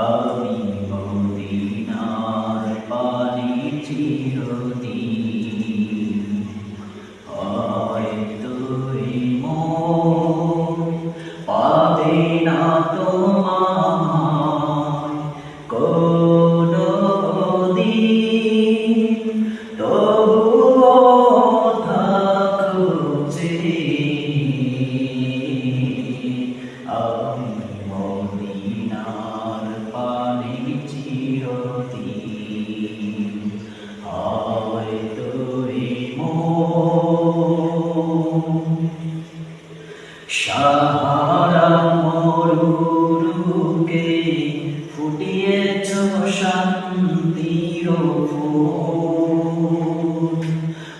আমি মদিনার পানি চিরদিন পাবে না তোমায় কোনদিন তবুও থাকব যে আমি মদিনার পানি চিরদিন। হয়তো এই মন। সাহারা মরুকে ফুটিয়েছ শান্তির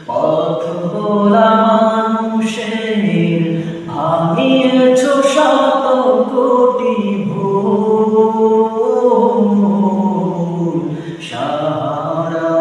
পথ বলা মানুষের ভাঙিয়েছ শত কোটি সাহারা